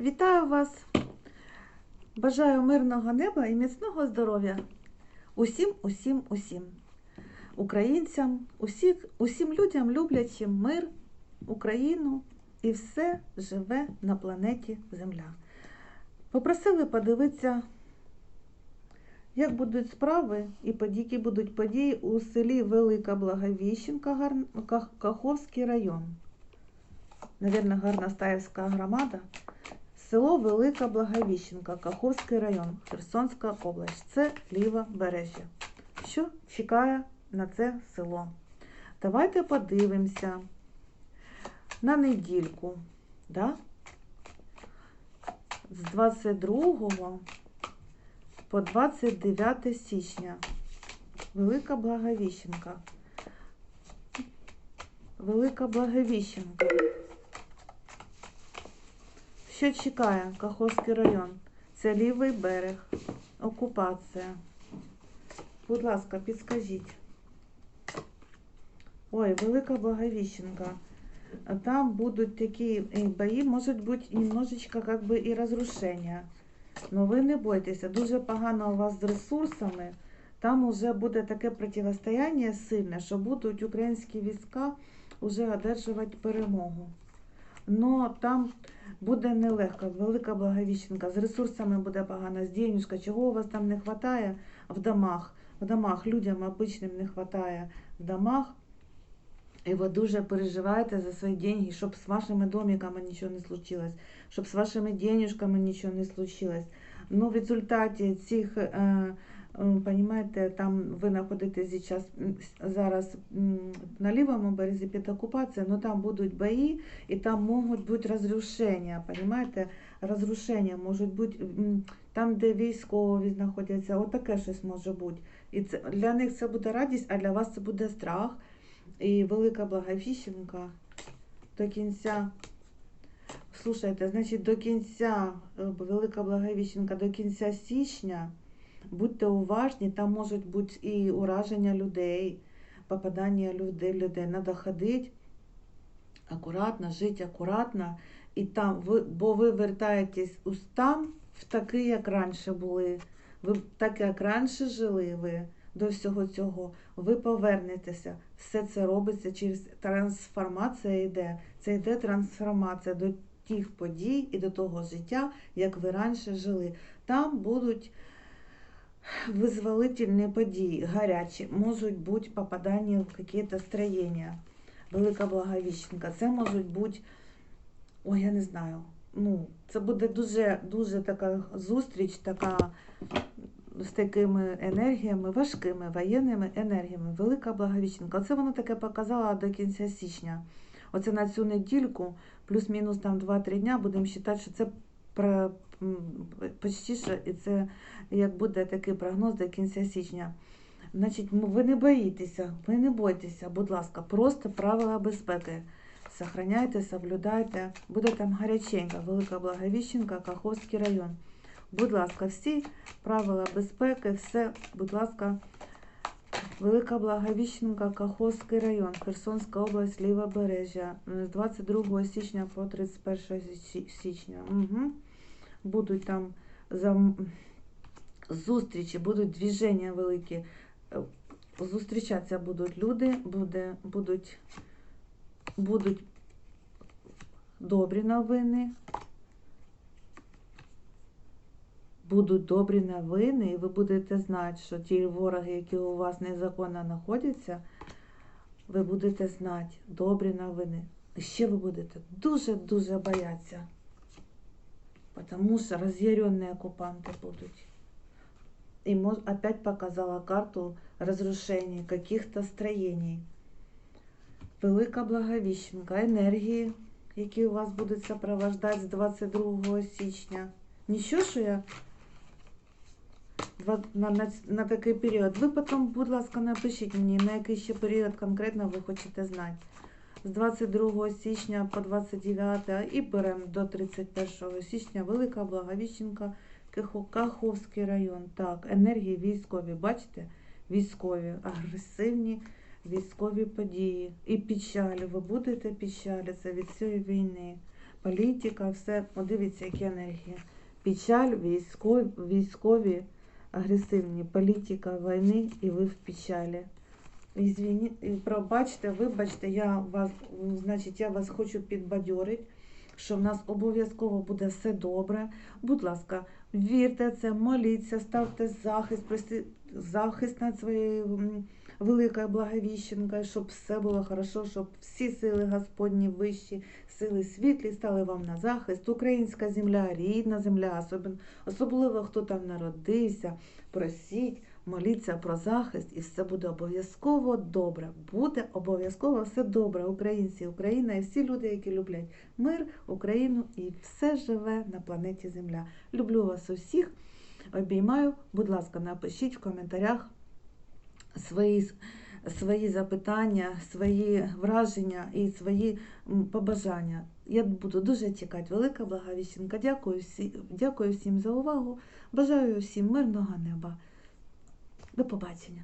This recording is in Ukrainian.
Вітаю вас! Бажаю мирного неба і міцного здоров'я усім, усім, усім українцям, усіх, усім людям, люблячим мир, Україну і все живе на планеті Земля. Попросили подивитися, як будуть справи і які будуть події у селі Велика Благовіщенка, Каховський район. Навірно, Гарностаївська громада. Село Велика Благовіщенка, Каховський район, Херсонська область. Це ліве бережжя. Що чекає на це село? Давайте подивимося на недільку. Да? З 22 по 29 січня. Велика Благовіщенка. Велика Благовіщенка. Що чекає Каховський район? Це лівий берег, окупація. Будь ласка, підскажіть. Ой, Велика Благовіщенка. Там будуть такі е, бої, можуть бути немножечко как бы і розрушення. Но ви не бойтеся, дуже погано у вас з ресурсами. Там уже буде таке протистояння сильне, що будуть українські війська вже одержувати перемогу. Но там буде нелегко, велика благовіщенка. З ресурсами буде погано, з денежка. Чого у вас там не вистачає в домах? В домах людям обичним не вистачає в домах. І ви дуже переживаєте за свої деньги, щоб з вашими домиками нічого не случилось, щоб з вашими денежками нічого не случилось. Ну, в результаті цих, е, понімаєте, там ви знаходитесь зараз, на лівому березі під окупацією, але там будуть бої, і там можуть бути розрушення, понімаєте? Розрушення можуть бути там, де військові знаходяться, отаке щось може бути. І це для них це буде радість, а для вас це буде страх. І велика благовіщенка до кінця. Слушайте, значить, до кінця, е, велика благовіщенка, до кінця січня будьте уважні, там можуть бути і ураження людей, попадання людей, людей. Надо ходити акуратно, жити акуратно, і там бо ви вертаєтесь там в такий, як раніше були. Ви так, як раніше жили ви до всього цього, ви повернетеся. Все це робиться через трансформація йде. Це йде трансформація до тих подій і до того життя, як ви раніше жили. Там будуть визволительні події, гарячі, можуть бути попадання в якісь строєння. Велика Благовіщенка. Це можуть бути, ой, я не знаю. Ну, це буде дуже, дуже така зустріч, така з такими енергіями, важкими воєнними енергіями. Велика Благовіщенка. Оце воно таке показало до кінця січня. Оце на цю недільку, плюс-мінус там 2-3 дня, будемо вважати, що це що, і це як буде такий прогноз до кінця січня. Значить, ви не боїтеся, ви не бойтеся, будь ласка, просто правила безпеки. Сохраняйте, соблюдайте. Буде там гаряченька, велика Благовіщенка, Каховський район. Будь ласка, всі правила безпеки, все, будь ласка, Велика Благовіщенка, Каховський район, Херсонська область, Лівобережжя, з 22 січня по 31 січня. Угу. Будуть там зам... зустрічі, будуть движення великі. Е, Зустрічатися будуть люди, буде, будуть, будуть добрі новини. Будуть добрі новини, і ви будете знати, що ті вороги, які у вас незаконно знаходяться, ви будете знати добрі новини. І ще ви будете дуже-дуже боятися. Тому що роз'ярені окупанти будуть. И опять показала карту разрушений каких-то строений. Велика Благовіщенка, енергії, які у вас будуть сопровождати з 22 січня. Нічого, що я на, на, на такий період. Ви потім, будь ласка, напишіть мені, на який ще період конкретно ви хочете знати. З 22 січня по 29 і беремо до 31 січня Велика Благовіщенка, Каховський район. Так, енергії військові, бачите? Військові, агресивні військові події. І печалі. Ви будете печалитися від цієї війни. політика, все. О, дивіться, які енергії. Печаль, військові, військові агресивні, політика війни, і ви в печалі. І пробачте, вибачте, я вас, значить, я вас хочу підбадьорити, що в нас обов'язково буде все добре. Будь ласка, вірте це, моліться, ставте захист, захист над своєю великою благовіщенкою, щоб все було хорошо, щоб всі сили Господні вищі, сили світлі стали вам на захист. Українська земля, рідна земля, особливо, хто там народився, просіть, моліться про захист, і все буде обов'язково добре. Буде обов'язково все добре. Українці, Україна і всі люди, які люблять мир, Україну і все живе на планеті Земля. Люблю вас усіх. Обіймаю. Будь ласка, напишіть в коментарях свої, свої запитання, свої враження і свої побажання. Я буду дуже чекати. Велика благовіщенка. Дякую, всі, дякую всім за увагу. Бажаю всім мирного неба. До побачення.